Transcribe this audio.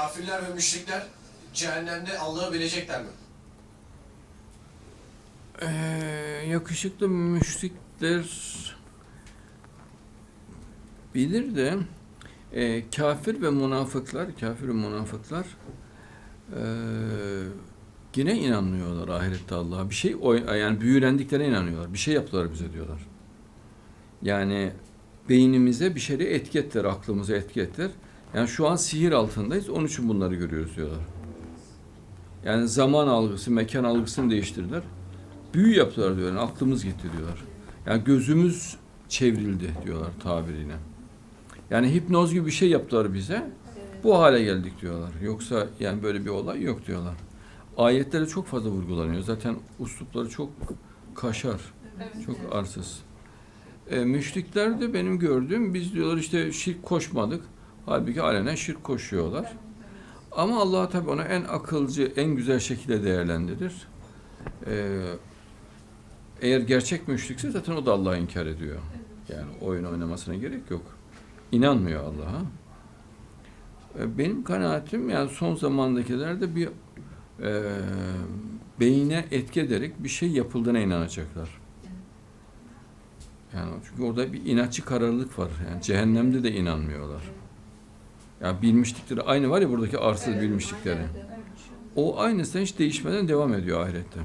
Kafirler ve müşrikler cehennemde Allah'ı bilecekler mi? Ee, yakışıklı müşrikler bilir de e, kafir ve münafıklar, kafir ve münafıklar e, yine inanmıyorlar ahirette Allah'a. Bir şey oy- yani büyülendiklerine inanıyorlar. Bir şey yaptılar bize diyorlar. Yani beynimize bir şeyleri etki ettiler, aklımıza etki ettiler. Yani şu an sihir altındayız, onun için bunları görüyoruz diyorlar. Yani zaman algısı, mekan algısını değiştirdiler. Büyü yaptılar diyorlar, yani aklımız gitti diyorlar. Yani gözümüz çevrildi diyorlar tabiriyle. Yani hipnoz gibi bir şey yaptılar bize. Bu hale geldik diyorlar. Yoksa yani böyle bir olay yok diyorlar. Ayetlere çok fazla vurgulanıyor. Zaten uslupları çok kaşar, çok arsız. E, müşrikler de benim gördüğüm biz diyorlar işte şirk koşmadık. Halbuki alenen şirk koşuyorlar. Ama Allah tabii onu en akılcı, en güzel şekilde değerlendirir. E, eğer gerçek müşrikse zaten o da Allah'ı inkar ediyor. Yani oyun oynamasına gerek yok. İnanmıyor Allah'a. E, Benim kanaatim yani son zamandakilerde bir e, beyine etki ederek bir şey yapıldığına inanacaklar. Yani çünkü orada bir inatçı kararlılık var. Yani cehennemde de inanmıyorlar. Yani bilmişlikleri aynı var ya buradaki arsız bilmişlikleri. O aynısı hiç değişmeden devam ediyor ahirette.